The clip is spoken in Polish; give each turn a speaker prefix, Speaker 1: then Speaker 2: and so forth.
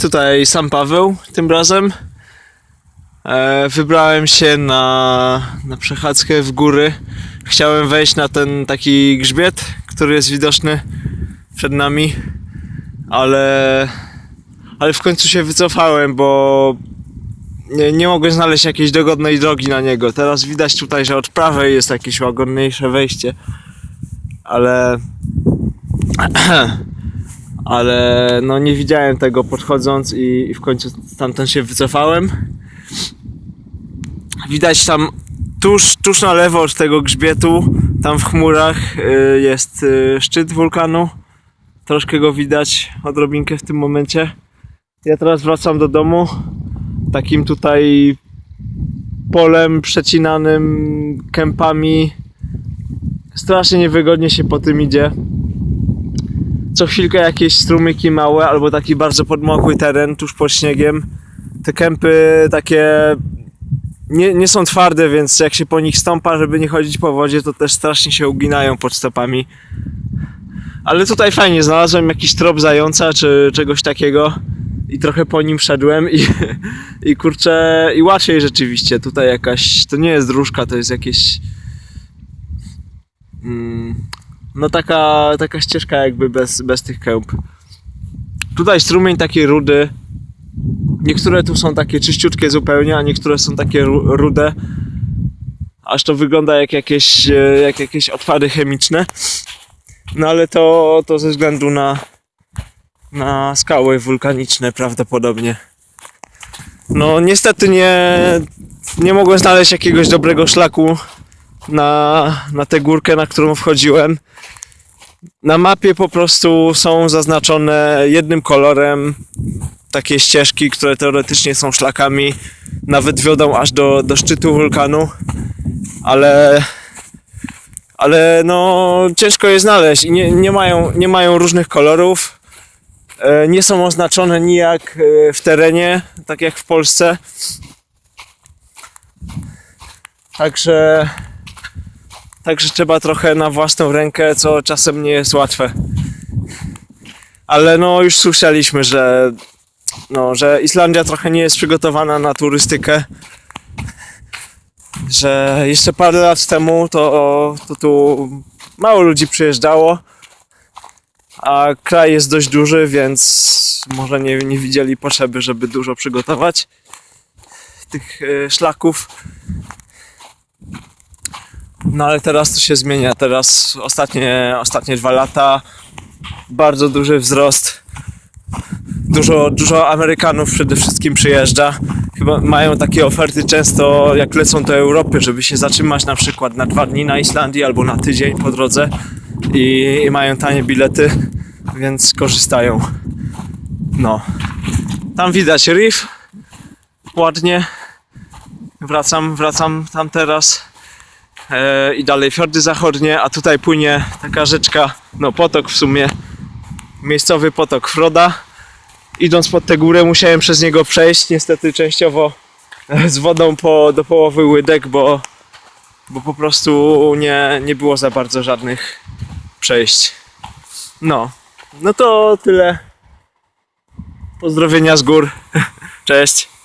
Speaker 1: tutaj sam Paweł tym razem. E, wybrałem się na, na przechadzkę w góry. Chciałem wejść na ten taki grzbiet, który jest widoczny przed nami, ale, ale w końcu się wycofałem, bo nie, nie mogłem znaleźć jakiejś dogodnej drogi na niego. Teraz widać tutaj, że od prawej jest jakieś łagodniejsze wejście, ale ale no nie widziałem tego podchodząc i, i w końcu stamtąd się wycofałem. Widać tam tuż, tuż na lewo od tego grzbietu, tam w chmurach y, jest y, szczyt wulkanu. Troszkę go widać, odrobinkę w tym momencie. Ja teraz wracam do domu takim tutaj polem przecinanym kępami. Strasznie niewygodnie się po tym idzie co chwilkę jakieś strumyki małe albo taki bardzo podmokły teren tuż pod śniegiem. Te kępy takie nie, nie są twarde, więc jak się po nich stąpa, żeby nie chodzić po wodzie, to też strasznie się uginają pod stopami. Ale tutaj fajnie, znalazłem jakiś trop zająca czy czegoś takiego i trochę po nim szedłem i, i kurczę, i łatwiej rzeczywiście. Tutaj jakaś, to nie jest dróżka, to jest jakieś mm, no taka, taka ścieżka jakby bez, bez tych kęp. Tutaj strumień takiej rudy. Niektóre tu są takie czyściutkie zupełnie, a niektóre są takie ru- rude. Aż to wygląda jak jakieś, e, jak jakieś odpady chemiczne. No ale to, to ze względu na, na skały wulkaniczne prawdopodobnie. No niestety nie, nie mogłem znaleźć jakiegoś dobrego szlaku na, na tę górkę, na którą wchodziłem. Na mapie po prostu są zaznaczone jednym kolorem takie ścieżki, które teoretycznie są szlakami, nawet wiodą aż do, do szczytu wulkanu, ale ale no ciężko je znaleźć i nie, nie, mają, nie mają różnych kolorów. E, Nie są oznaczone nijak e, w terenie, tak jak w Polsce. Także Także trzeba trochę na własną rękę, co czasem nie jest łatwe. Ale no już słyszeliśmy, że no, że Islandia trochę nie jest przygotowana na turystykę. Że jeszcze parę lat temu to, to tu mało ludzi przyjeżdżało. A kraj jest dość duży, więc może nie, nie widzieli potrzeby, żeby dużo przygotować tych e, szlaków. No ale teraz to się zmienia. Teraz ostatnie, ostatnie dwa lata bardzo duży wzrost. Dużo, dużo Amerykanów przede wszystkim przyjeżdża. Chyba mają takie oferty często, jak lecą do Europy, żeby się zatrzymać na przykład na dwa dni na Islandii albo na tydzień po drodze i, i mają tanie bilety, więc korzystają. No. Tam widać reef. Ładnie. Wracam, wracam tam teraz e, i dalej fiordy zachodnie, a tutaj płynie taka rzeczka, no potok w sumie, miejscowy potok Froda. Idąc pod tę górę musiałem przez niego przejść, niestety częściowo z wodą po, do połowy łydek, bo, bo po prostu nie, nie było za bardzo żadnych przejść. No, no to tyle. Pozdrowienia z gór. Cześć.